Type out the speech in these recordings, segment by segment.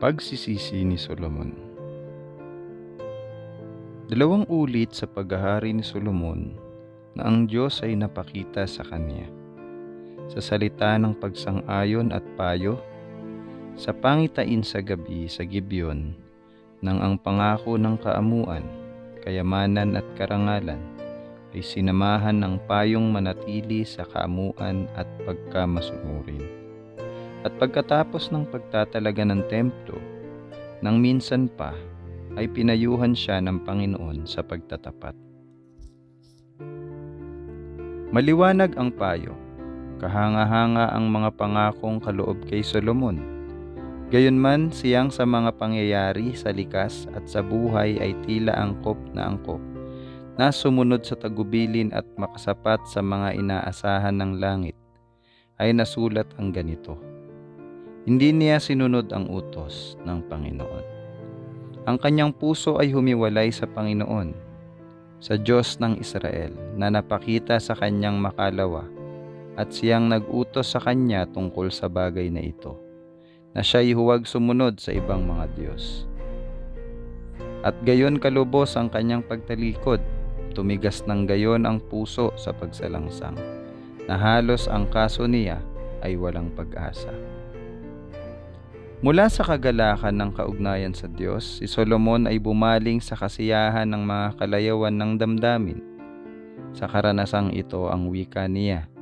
Pagsisisi ni Solomon Dalawang ulit sa paghahari ni Solomon na ang Diyos ay napakita sa kanya. Sa salita ng pagsang-ayon at payo, sa pangitain sa gabi sa Gibeon, nang ang pangako ng kaamuan, kayamanan at karangalan ay sinamahan ng payong manatili sa kaamuan at pagkamasunurin. At pagkatapos ng pagtatalaga ng templo, nang minsan pa ay pinayuhan siya ng Panginoon sa pagtatapat. Maliwanag ang payo, kahanga-hanga ang mga pangakong kaloob kay Solomon. Gayunman siyang sa mga pangyayari sa likas at sa buhay ay tila angkop na angkop, na sumunod sa tagubilin at makasapat sa mga inaasahan ng langit, ay nasulat ang ganito hindi niya sinunod ang utos ng Panginoon. Ang kanyang puso ay humiwalay sa Panginoon, sa Diyos ng Israel na napakita sa kanyang makalawa at siyang nag-utos sa kanya tungkol sa bagay na ito, na siya'y huwag sumunod sa ibang mga Diyos. At gayon kalubos ang kanyang pagtalikod, tumigas ng gayon ang puso sa pagsalangsang, na halos ang kaso niya ay walang pag-asa. Mula sa kagalakan ng kaugnayan sa Diyos, si Solomon ay bumaling sa kasiyahan ng mga kalayawan ng damdamin. Sa karanasang ito ang wika niya.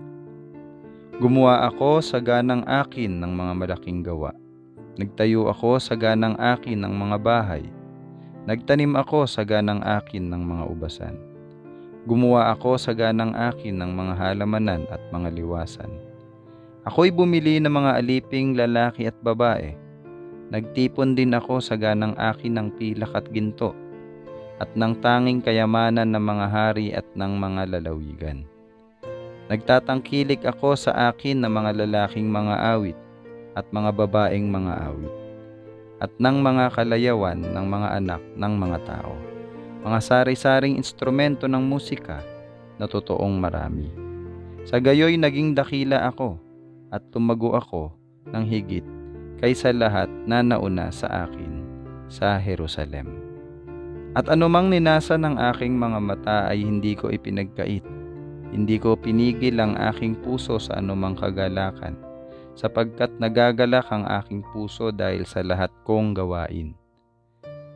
Gumawa ako sa ganang akin ng mga malaking gawa. Nagtayo ako sa ganang akin ng mga bahay. Nagtanim ako sa ganang akin ng mga ubasan. Gumawa ako sa ganang akin ng mga halamanan at mga liwasan. Ako'y bumili ng mga aliping lalaki at babae Nagtipon din ako sa ganang akin ng pilak at ginto, at ng tanging kayamanan ng mga hari at ng mga lalawigan. Nagtatangkilik ako sa akin ng mga lalaking mga awit at mga babaeng mga awit, at ng mga kalayawan ng mga anak ng mga tao, mga sari-saring instrumento ng musika na totoong marami. Sa gayoy naging dakila ako at tumago ako ng higit kaysa lahat na nauna sa akin sa Jerusalem. At anumang ninasa ng aking mga mata ay hindi ko ipinagkait. Hindi ko pinigil ang aking puso sa anumang kagalakan, sapagkat nagagalak ang aking puso dahil sa lahat kong gawain.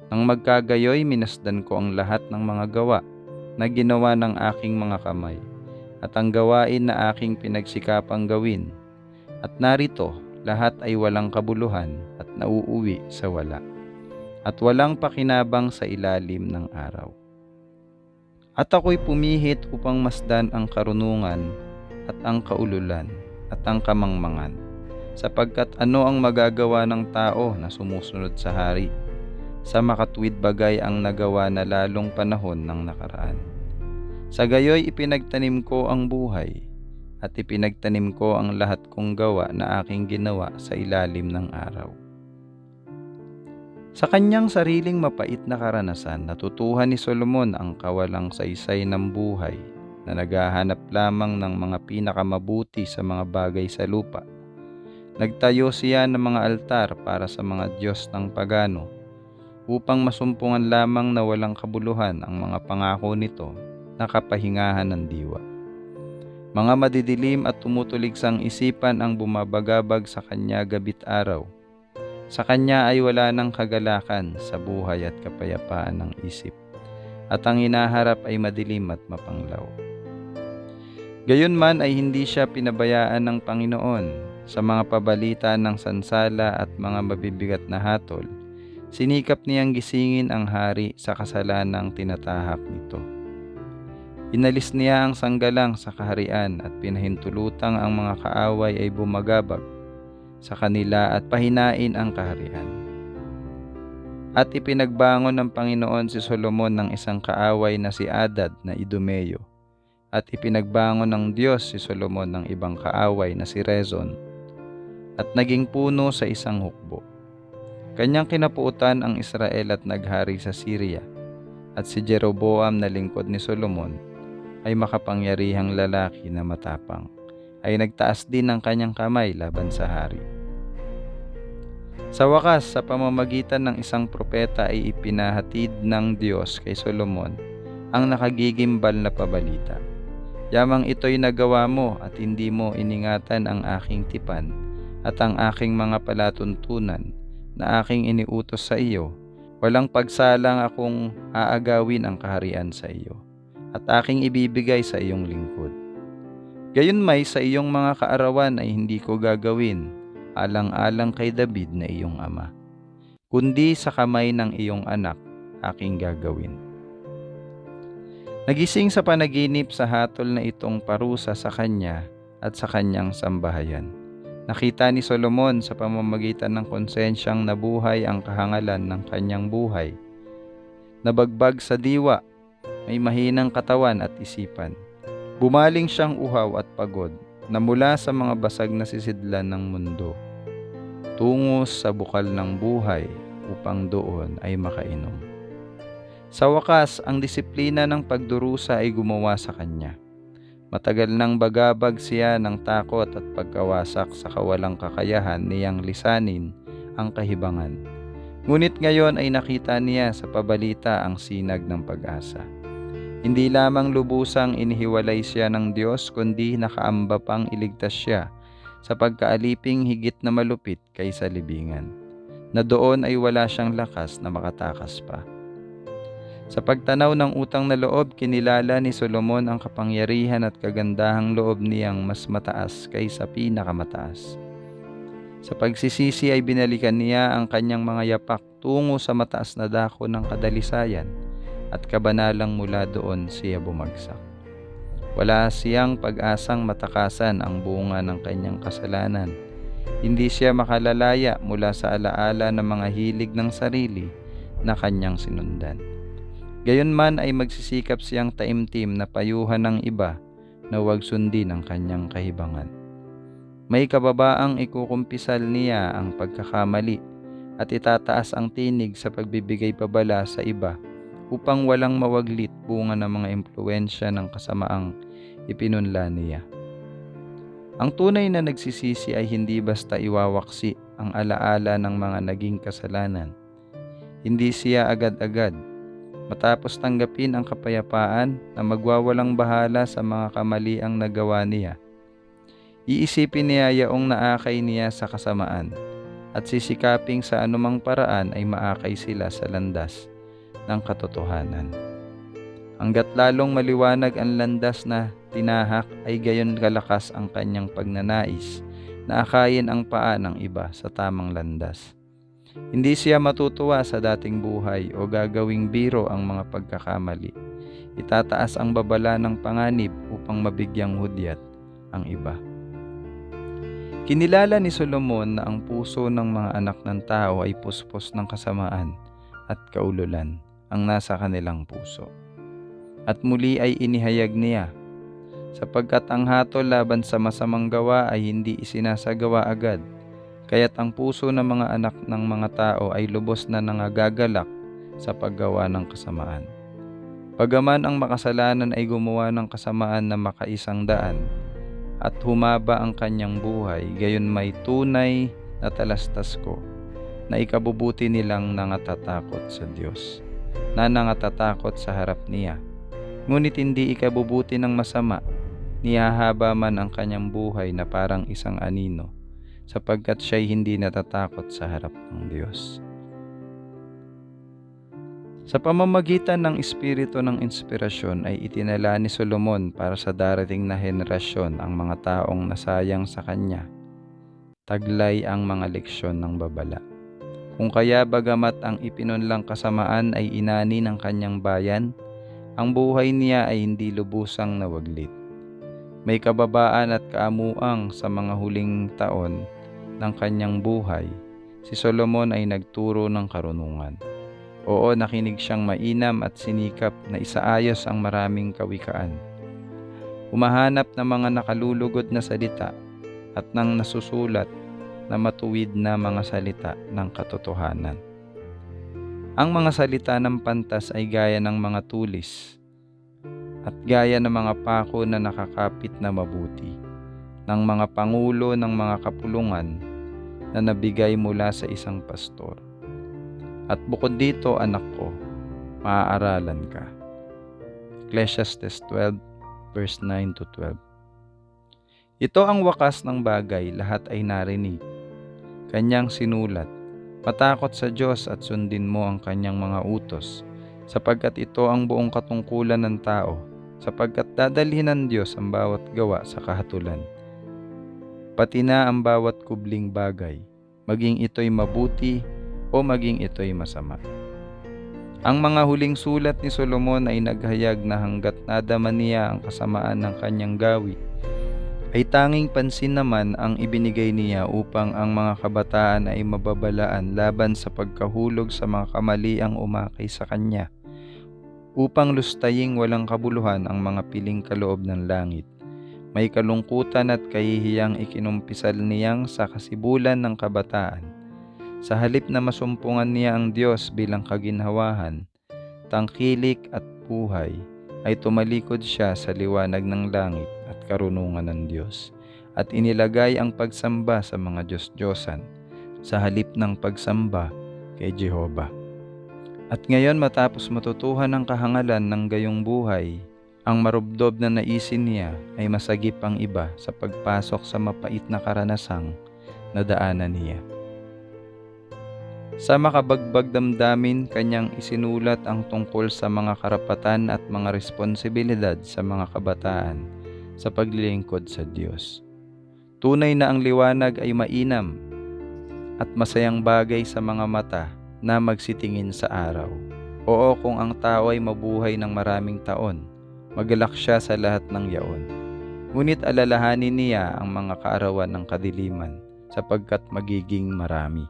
Nang magkagayoy, minasdan ko ang lahat ng mga gawa na ginawa ng aking mga kamay, at ang gawain na aking pinagsikapang gawin. At narito, lahat ay walang kabuluhan at nauuwi sa wala, at walang pakinabang sa ilalim ng araw. At ako'y pumihit upang masdan ang karunungan at ang kaululan at ang kamangmangan, sapagkat ano ang magagawa ng tao na sumusunod sa hari, sa makatwid bagay ang nagawa na lalong panahon ng nakaraan. Sa gayoy ipinagtanim ko ang buhay, at ipinagtanim ko ang lahat kong gawa na aking ginawa sa ilalim ng araw. Sa kanyang sariling mapait na karanasan, natutuhan ni Solomon ang kawalang saysay ng buhay na naghahanap lamang ng mga pinakamabuti sa mga bagay sa lupa. Nagtayo siya ng mga altar para sa mga Diyos ng pagano upang masumpungan lamang na walang kabuluhan ang mga pangako nito na kapahingahan ng diwa. Mga madidilim at tumutulig sang isipan ang bumabagabag sa kanya gabit araw. Sa kanya ay wala ng kagalakan sa buhay at kapayapaan ng isip, at ang hinaharap ay madilim at mapanglaw. Gayunman ay hindi siya pinabayaan ng Panginoon sa mga pabalita ng sansala at mga mabibigat na hatol. Sinikap niyang gisingin ang hari sa kasalanang tinatahak nito. Inalis niya ang sanggalang sa kaharian at pinahintulutang ang mga kaaway ay bumagabag sa kanila at pahinain ang kaharian. At ipinagbangon ng Panginoon si Solomon ng isang kaaway na si Adad na Idumeo. At ipinagbangon ng Diyos si Solomon ng ibang kaaway na si Rezon. At naging puno sa isang hukbo. Kanyang kinapuutan ang Israel at naghari sa Syria. At si Jeroboam na lingkod ni Solomon ay makapangyarihang lalaki na matapang, ay nagtaas din ng kanyang kamay laban sa hari. Sa wakas, sa pamamagitan ng isang propeta ay ipinahatid ng Diyos kay Solomon ang nakagigimbal na pabalita. Yamang ito'y nagawa mo at hindi mo iningatan ang aking tipan at ang aking mga palatuntunan na aking iniutos sa iyo. Walang pagsalang akong aagawin ang kaharian sa iyo at aking ibibigay sa iyong lingkod. Gayon may sa iyong mga kaarawan ay hindi ko gagawin alang-alang kay David na iyong ama, kundi sa kamay ng iyong anak aking gagawin. Nagising sa panaginip sa hatol na itong parusa sa kanya at sa kanyang sambahayan. Nakita ni Solomon sa pamamagitan ng konsensyang nabuhay ang kahangalan ng kanyang buhay. Nabagbag sa diwa, may mahinang katawan at isipan. Bumaling siyang uhaw at pagod na mula sa mga basag na sisidlan ng mundo, tungo sa bukal ng buhay upang doon ay makainom. Sa wakas, ang disiplina ng pagdurusa ay gumawa sa kanya. Matagal nang bagabag siya ng takot at pagkawasak sa kawalang kakayahan niyang lisanin ang kahibangan. Ngunit ngayon ay nakita niya sa pabalita ang sinag ng pag-asa. Hindi lamang lubusang inihiwalay siya ng Diyos kundi nakaamba pang iligtas siya sa pagkaaliping higit na malupit kaysa libingan, na doon ay wala siyang lakas na makatakas pa. Sa pagtanaw ng utang na loob, kinilala ni Solomon ang kapangyarihan at kagandahang loob niyang mas mataas kaysa pinakamataas. Sa pagsisisi ay binalikan niya ang kanyang mga yapak tungo sa mataas na dako ng kadalisayan at kabanalang mula doon siya bumagsak. Wala siyang pag-asang matakasan ang bunga ng kanyang kasalanan. Hindi siya makalalaya mula sa alaala ng mga hilig ng sarili na kanyang sinundan. Gayunman ay magsisikap siyang taimtim na payuhan ng iba na huwag sundin ang kanyang kahibangan. May kababaang ikukumpisal niya ang pagkakamali at itataas ang tinig sa pagbibigay pabala sa iba upang walang mawaglit bunga ng mga impluensya ng kasamaang ipinunla niya. Ang tunay na nagsisisi ay hindi basta iwawaksi ang alaala ng mga naging kasalanan. Hindi siya agad-agad matapos tanggapin ang kapayapaan na magwawalang bahala sa mga kamaliang nagawa niya. Iisipin niya yaong naakay niya sa kasamaan at sisikaping sa anumang paraan ay maakay sila sa landas ng katotohanan. Hanggat lalong maliwanag ang landas na tinahak ay gayon kalakas ang kanyang pagnanais na akayin ang paa ng iba sa tamang landas. Hindi siya matutuwa sa dating buhay o gagawing biro ang mga pagkakamali. Itataas ang babala ng panganib upang mabigyang hudyat ang iba. Kinilala ni Solomon na ang puso ng mga anak ng tao ay puspos ng kasamaan at kaululan ang nasa kanilang puso. At muli ay inihayag niya, sapagkat ang hatol laban sa masamang gawa ay hindi isinasagawa agad, Kaya't ang puso ng mga anak ng mga tao ay lubos na nangagagalak sa paggawa ng kasamaan. Pagaman ang makasalanan ay gumawa ng kasamaan na makaisang daan at humaba ang kanyang buhay, gayon may tunay na talastas ko na ikabubuti nilang nangatatakot sa Diyos, na nangatatakot sa harap niya. Ngunit hindi ikabubuti ng masama, niyahaba man ang kanyang buhay na parang isang anino sapagkat siya'y hindi natatakot sa harap ng Diyos. Sa pamamagitan ng espiritu ng inspirasyon ay itinala ni Solomon para sa darating na henerasyon ang mga taong nasayang sa kanya. Taglay ang mga leksyon ng babala. Kung kaya bagamat ang ipinunlang kasamaan ay inani ng kanyang bayan, ang buhay niya ay hindi lubusang nawaglit. May kababaan at kaamuang sa mga huling taon ng kanyang buhay, si Solomon ay nagturo ng karunungan. Oo, nakinig siyang mainam at sinikap na isaayos ang maraming kawikaan. Umahanap ng mga nakalulugod na salita at ng nasusulat na matuwid na mga salita ng katotohanan. Ang mga salita ng pantas ay gaya ng mga tulis at gaya ng mga pako na nakakapit na mabuti ng mga pangulo ng mga kapulungan na nabigay mula sa isang pastor. At bukod dito, anak ko, maaaralan ka. Ecclesiastes 12 verse 9 to 12. Ito ang wakas ng bagay, lahat ay narinig. Kanyang sinulat, matakot sa Diyos at sundin mo ang kanyang mga utos, sapagkat ito ang buong katungkulan ng tao, sapagkat dadalhin ng Diyos ang bawat gawa sa kahatulan. Pati na ang bawat kubling bagay, maging ito'y mabuti o maging ito'y masama. Ang mga huling sulat ni Solomon ay naghayag na hanggat nadama niya ang kasamaan ng kanyang gawi, ay tanging pansin naman ang ibinigay niya upang ang mga kabataan ay mababalaan laban sa pagkahulog sa mga kamaliang umakay sa kanya, upang lustaying walang kabuluhan ang mga piling kaloob ng langit. May kalungkutan at kahihiyang ikinumpisal niyang sa kasibulan ng kabataan sa halip na masumpungan niya ang Diyos bilang kaginhawahan, tangkilik at buhay, ay tumalikod siya sa liwanag ng langit karunungan ng Diyos, at inilagay ang pagsamba sa mga Diyos-Diyosan sa halip ng pagsamba kay Jehova. At ngayon matapos matutuhan ang kahangalan ng gayong buhay, ang marubdob na naisin niya ay masagip ang iba sa pagpasok sa mapait na karanasang na daanan niya. Sa makabagbag damdamin, kanyang isinulat ang tungkol sa mga karapatan at mga responsibilidad sa mga kabataan sa paglilingkod sa Diyos. Tunay na ang liwanag ay mainam at masayang bagay sa mga mata na magsitingin sa araw. Oo kung ang tao ay mabuhay ng maraming taon, magalak siya sa lahat ng yaon. Ngunit alalahanin niya ang mga kaarawan ng kadiliman sapagkat magiging marami.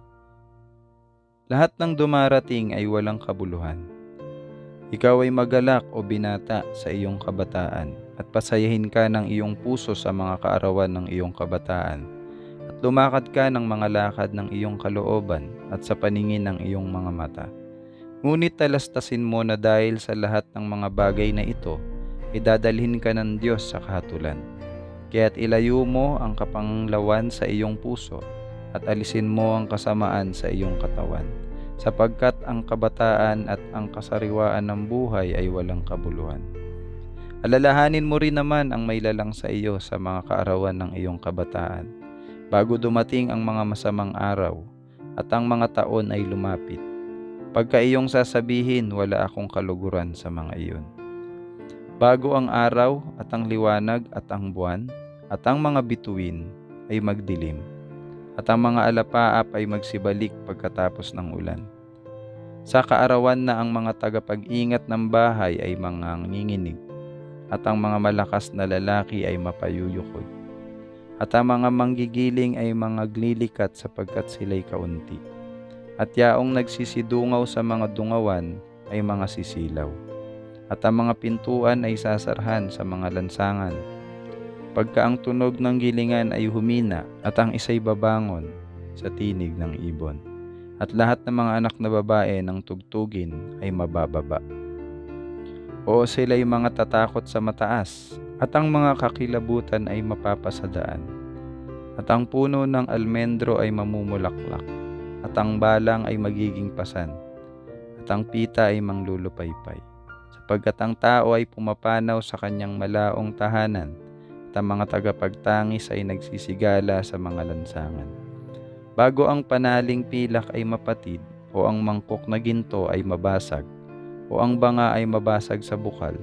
Lahat ng dumarating ay walang kabuluhan. Ikaw ay magalak o binata sa iyong kabataan at pasayahin ka ng iyong puso sa mga kaarawan ng iyong kabataan at lumakad ka ng mga lakad ng iyong kalooban at sa paningin ng iyong mga mata. Ngunit talastasin mo na dahil sa lahat ng mga bagay na ito, idadalhin ka ng Diyos sa kahatulan. Kaya't ilayo mo ang kapanglawan sa iyong puso at alisin mo ang kasamaan sa iyong katawan, sapagkat ang kabataan at ang kasariwaan ng buhay ay walang kabuluhan. Alalahanin mo rin naman ang may lalang sa iyo sa mga kaarawan ng iyong kabataan, bago dumating ang mga masamang araw at ang mga taon ay lumapit. Pagka iyong sasabihin, wala akong kaluguran sa mga iyon. Bago ang araw at ang liwanag at ang buwan at ang mga bituin ay magdilim at ang mga alapaap ay magsibalik pagkatapos ng ulan. Sa kaarawan na ang mga tagapag-ingat ng bahay ay mga nginginig, at ang mga malakas na lalaki ay mapayuyukod, at ang mga manggigiling ay mga glilikat sapagkat sila'y kaunti, at yaong nagsisidungaw sa mga dungawan ay mga sisilaw, at ang mga pintuan ay sasarhan sa mga lansangan, Pagka ang tunog ng gilingan ay humina at ang isa'y babangon sa tinig ng ibon. At lahat ng mga anak na babae ng tugtugin ay mabababa. O sila'y mga tatakot sa mataas at ang mga kakilabutan ay mapapasadaan. At ang puno ng almendro ay mamumulaklak at ang balang ay magiging pasan at ang pita ay manglulupaypay sapagkat ang tao ay pumapanaw sa kanyang malaong tahanan at ang mga tagapagtangis ay nagsisigala sa mga lansangan. Bago ang panaling pilak ay mapatid, o ang mangkok na ginto ay mabasag, o ang banga ay mabasag sa bukal,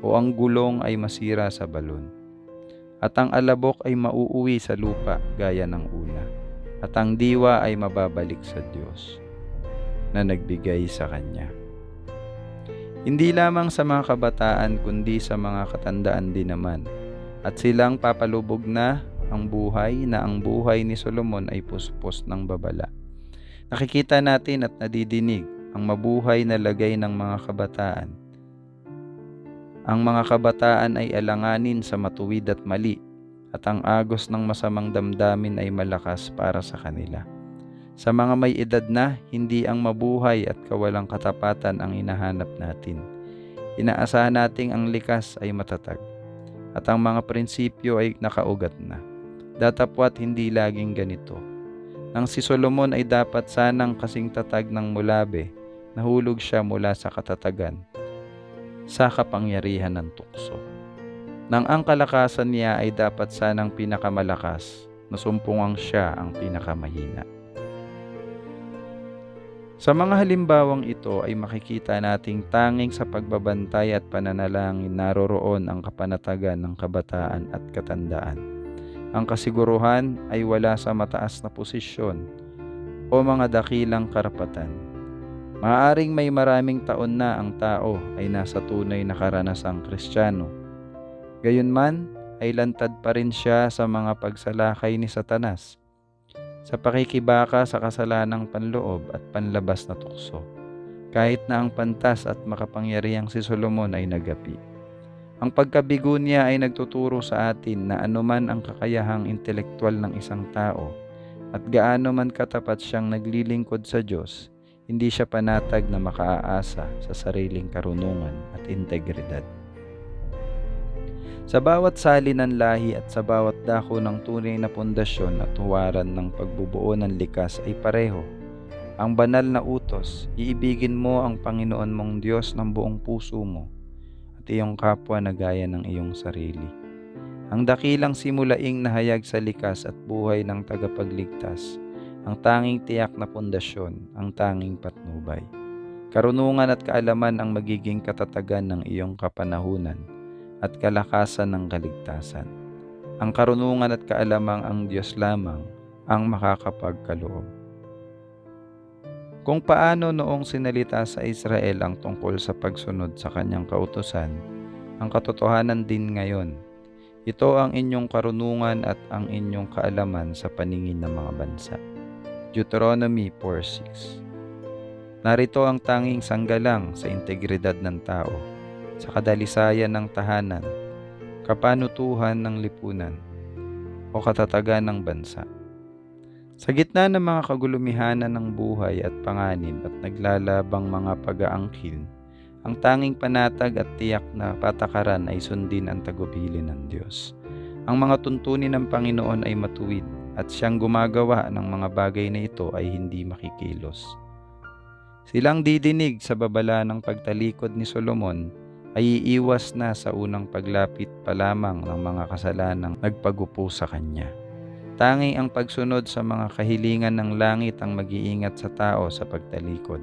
o ang gulong ay masira sa balon. At ang alabok ay mauuwi sa lupa gaya ng una, at ang diwa ay mababalik sa Diyos na nagbigay sa Kanya. Hindi lamang sa mga kabataan kundi sa mga katandaan din naman at silang papalubog na ang buhay na ang buhay ni Solomon ay puspos ng babala. Nakikita natin at nadidinig ang mabuhay na lagay ng mga kabataan. Ang mga kabataan ay alanganin sa matuwid at mali at ang agos ng masamang damdamin ay malakas para sa kanila. Sa mga may edad na, hindi ang mabuhay at kawalang katapatan ang inahanap natin. Inaasahan nating ang likas ay matatag at ang mga prinsipyo ay nakaugat na. Datapwat hindi laging ganito. Nang si Solomon ay dapat sanang kasing tatag ng mulabe, nahulog siya mula sa katatagan sa kapangyarihan ng tukso. Nang ang kalakasan niya ay dapat sanang pinakamalakas, nasumpungang siya ang pinakamahina. Sa mga halimbawang ito ay makikita nating tanging sa pagbabantay at pananalangin naroroon ang kapanatagan ng kabataan at katandaan. Ang kasiguruhan ay wala sa mataas na posisyon o mga dakilang karapatan. Maaring may maraming taon na ang tao ay nasa tunay na karanasang kristyano. Gayunman ay lantad pa rin siya sa mga pagsalakay ni Satanas sa pakikibaka sa kasalanang panloob at panlabas na tukso, kahit na ang pantas at makapangyarihang si Solomon ay nagapi. Ang pagkabigo niya ay nagtuturo sa atin na anuman ang kakayahang intelektual ng isang tao at gaano man katapat siyang naglilingkod sa Diyos, hindi siya panatag na makaaasa sa sariling karunungan at integridad. Sa bawat sali ng lahi at sa bawat dako ng tunay na pundasyon at huwaran ng pagbubuo ng likas ay pareho. Ang banal na utos, iibigin mo ang Panginoon mong Diyos ng buong puso mo at iyong kapwa na gaya ng iyong sarili. Ang dakilang simulaing nahayag sa likas at buhay ng tagapagligtas, ang tanging tiyak na pundasyon, ang tanging patnubay. Karunungan at kaalaman ang magiging katatagan ng iyong kapanahunan at kalakasan ng kaligtasan. Ang karunungan at kaalamang ang Diyos lamang ang makakapagkaloob. Kung paano noong sinalita sa Israel ang tungkol sa pagsunod sa kanyang kautosan, ang katotohanan din ngayon. Ito ang inyong karunungan at ang inyong kaalaman sa paningin ng mga bansa. Deuteronomy 4.6 Narito ang tanging sanggalang sa integridad ng tao sa kadalisayan ng tahanan, kapanutuhan ng lipunan, o katatagan ng bansa. Sa gitna ng mga kagulumihanan ng buhay at panganib at naglalabang mga pag-aangkin, ang tanging panatag at tiyak na patakaran ay sundin ang tagubilin ng Diyos. Ang mga tuntunin ng Panginoon ay matuwid at siyang gumagawa ng mga bagay na ito ay hindi makikilos. Silang didinig sa babala ng pagtalikod ni Solomon ay iiwas na sa unang paglapit pa lamang ng mga kasalanang nagpagupo sa Kanya. Tanging ang pagsunod sa mga kahilingan ng langit ang mag-iingat sa tao sa pagtalikod.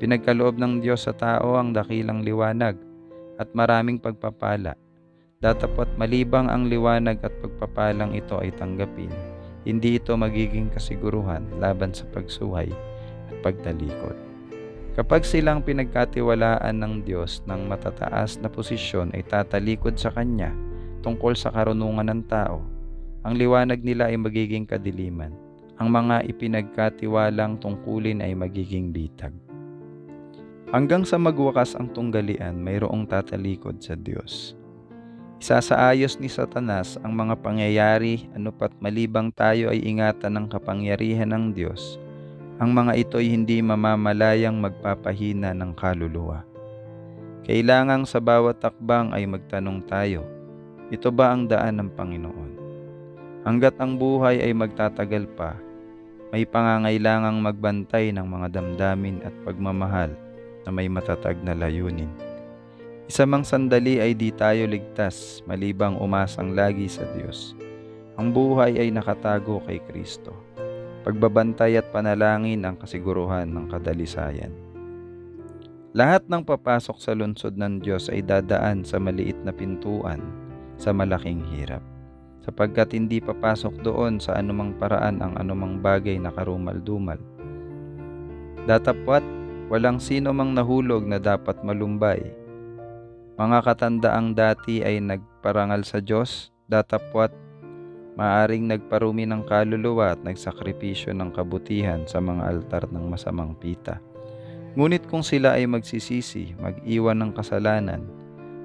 Pinagkaloob ng Diyos sa tao ang dakilang liwanag at maraming pagpapala. Datapot malibang ang liwanag at pagpapalang ito ay tanggapin, hindi ito magiging kasiguruhan laban sa pagsuhay at pagtalikod. Kapag silang pinagkatiwalaan ng Diyos ng matataas na posisyon ay tatalikod sa Kanya tungkol sa karunungan ng tao, ang liwanag nila ay magiging kadiliman. Ang mga ipinagkatiwalang tungkulin ay magiging bitag. Hanggang sa magwakas ang tunggalian, mayroong tatalikod sa Diyos. Isasaayos ni Satanas ang mga pangyayari anupat malibang tayo ay ingatan ng kapangyarihan ng Diyos ang mga ito ay hindi mamamalayang magpapahina ng kaluluwa. Kailangang sa bawat takbang ay magtanong tayo, ito ba ang daan ng Panginoon? Hanggat ang buhay ay magtatagal pa, may pangangailangang magbantay ng mga damdamin at pagmamahal na may matatag na layunin. Isa mang sandali ay di tayo ligtas malibang umasang lagi sa Diyos. Ang buhay ay nakatago kay Kristo pagbabantay at panalangin ang kasiguruhan ng kadalisayan. Lahat ng papasok sa lungsod ng Diyos ay dadaan sa maliit na pintuan sa malaking hirap, sapagkat hindi papasok doon sa anumang paraan ang anumang bagay na karumal-dumal. Datapwat, walang sino mang nahulog na dapat malumbay. Mga katandaang dati ay nagparangal sa Diyos, datapwat maaring nagparumi ng kaluluwa at nagsakripisyo ng kabutihan sa mga altar ng masamang pita. Ngunit kung sila ay magsisisi, mag-iwan ng kasalanan,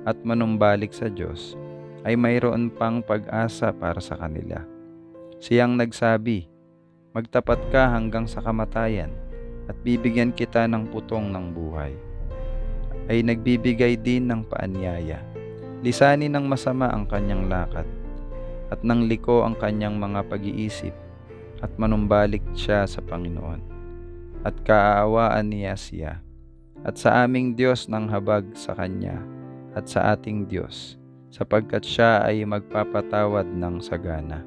at manumbalik sa Diyos, ay mayroon pang pag-asa para sa kanila. Siyang nagsabi, Magtapat ka hanggang sa kamatayan, at bibigyan kita ng putong ng buhay. Ay nagbibigay din ng paanyaya. Lisanin ng masama ang kanyang lakad at nang liko ang kanyang mga pag-iisip at manumbalik siya sa Panginoon at kaaawaan niya siya at sa aming Diyos ng habag sa Kanya at sa ating Diyos sapagkat siya ay magpapatawad ng sagana.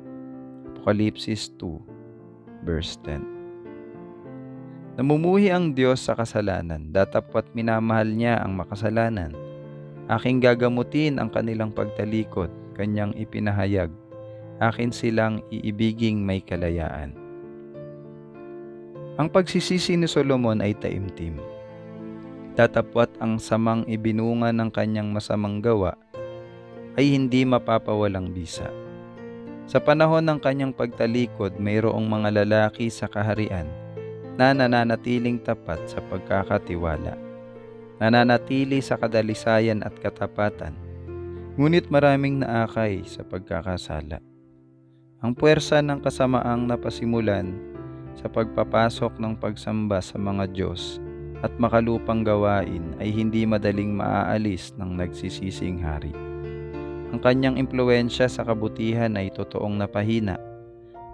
Apokalipsis 2 verse 10 Namumuhi ang Diyos sa kasalanan, datapwat minamahal niya ang makasalanan. Aking gagamutin ang kanilang pagtalikod, kanyang ipinahayag. Akin silang iibiging may kalayaan. Ang pagsisisi ni Solomon ay taimtim. Tatapwat ang samang ibinunga ng kanyang masamang gawa ay hindi mapapawalang bisa. Sa panahon ng kanyang pagtalikod, mayroong mga lalaki sa kaharian na nananatiling tapat sa pagkakatiwala. Nananatili sa kadalisayan at katapatan, ngunit maraming naakay sa pagkakasala. Ang puwersa ng kasamaang napasimulan sa pagpapasok ng pagsamba sa mga Diyos at makalupang gawain ay hindi madaling maaalis ng nagsisising hari. Ang kanyang impluensya sa kabutihan ay totoong napahina.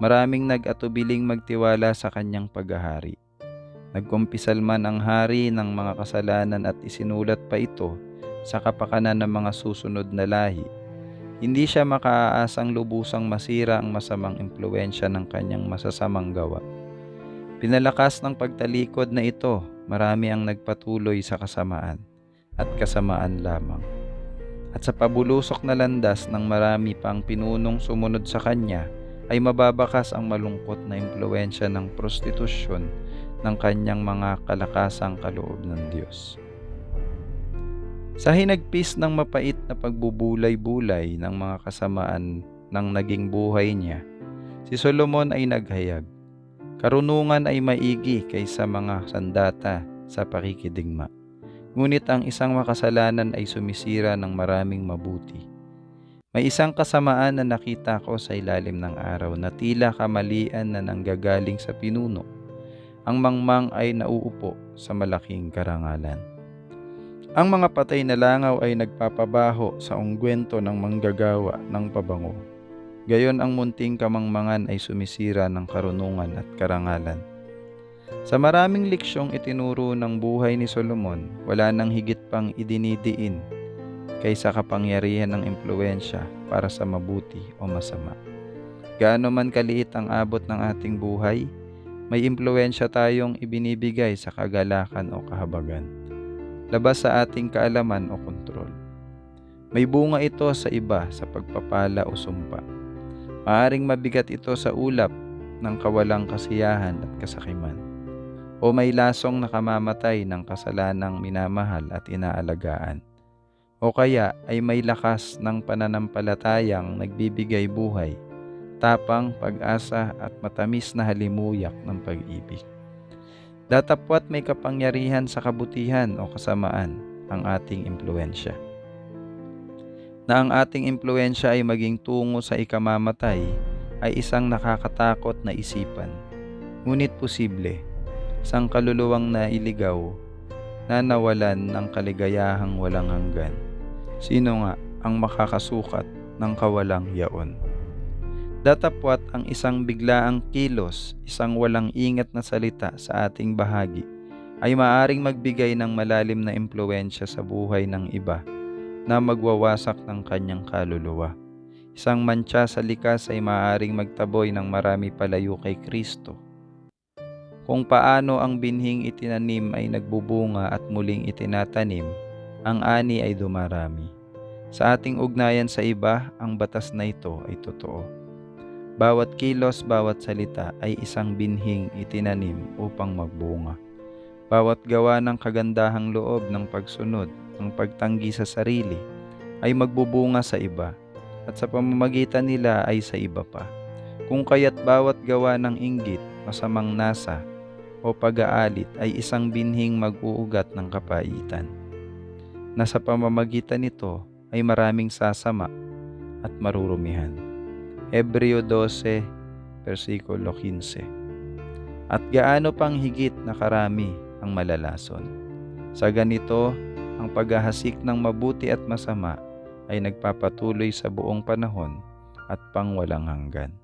Maraming nag-atubiling magtiwala sa kanyang paghahari. Nagkumpisal man ang hari ng mga kasalanan at isinulat pa ito sa kapakanan ng mga susunod na lahi. Hindi siya makaaasang lubusang masira ang masamang impluensya ng kanyang masasamang gawa. Pinalakas ng pagtalikod na ito, marami ang nagpatuloy sa kasamaan at kasamaan lamang at sa pabulusok na landas ng marami pang pinunong sumunod sa kanya ay mababakas ang malungkot na impluensya ng prostitusyon ng kanyang mga kalakasang kaloob ng Diyos. Sa hinagpis ng mapait na pagbubulay-bulay ng mga kasamaan ng naging buhay niya, si Solomon ay naghayag, Karunungan ay maigi kaysa mga sandata sa pakikidigma Ngunit ang isang makasalanan ay sumisira ng maraming mabuti. May isang kasamaan na nakita ko sa ilalim ng araw na tila kamalian na nanggagaling sa pinuno. Ang mangmang ay nauupo sa malaking karangalan. Ang mga patay na langaw ay nagpapabaho sa ungkwento ng manggagawa ng pabango. Gayon ang munting kamangmangan ay sumisira ng karunungan at karangalan. Sa maraming leksyong itinuro ng buhay ni Solomon, wala nang higit pang idinidiin kaysa kapangyarihan ng impluensya para sa mabuti o masama. Gaano man kaliit ang abot ng ating buhay, may impluensya tayong ibinibigay sa kagalakan o kahabagan, labas sa ating kaalaman o kontrol. May bunga ito sa iba sa pagpapala o sumpa. Maaring mabigat ito sa ulap ng kawalang kasiyahan at kasakiman o may lasong nakamamatay ng kasalanang minamahal at inaalagaan. O kaya ay may lakas ng pananampalatayang nagbibigay buhay, tapang pag-asa at matamis na halimuyak ng pag-ibig. Datapwat may kapangyarihan sa kabutihan o kasamaan ang ating impluensya. Na ang ating impluensya ay maging tungo sa ikamamatay ay isang nakakatakot na isipan. Ngunit posible isang kaluluwang nailigaw na nawalan ng kaligayahang walang hanggan. Sino nga ang makakasukat ng kawalang yaon? Datapwat ang isang biglaang kilos, isang walang ingat na salita sa ating bahagi ay maaring magbigay ng malalim na impluensya sa buhay ng iba na magwawasak ng kanyang kaluluwa. Isang mantsa sa likas ay maaaring magtaboy ng marami palayo kay Kristo kung paano ang binhing itinanim ay nagbubunga at muling itinatanim, ang ani ay dumarami. Sa ating ugnayan sa iba, ang batas na ito ay totoo. Bawat kilos, bawat salita ay isang binhing itinanim upang magbunga. Bawat gawa ng kagandahang loob ng pagsunod, ng pagtanggi sa sarili, ay magbubunga sa iba, at sa pamamagitan nila ay sa iba pa. Kung kaya't bawat gawa ng inggit, masamang nasa, o pag-aalit ay isang binhing mag-uugat ng kapaitan. Na sa pamamagitan nito ay maraming sasama at marurumihan. Hebreo 12, versikulo 15. At gaano pang higit na karami ang malalason. Sa ganito, ang paghahasik ng mabuti at masama ay nagpapatuloy sa buong panahon at pangwalang hanggan.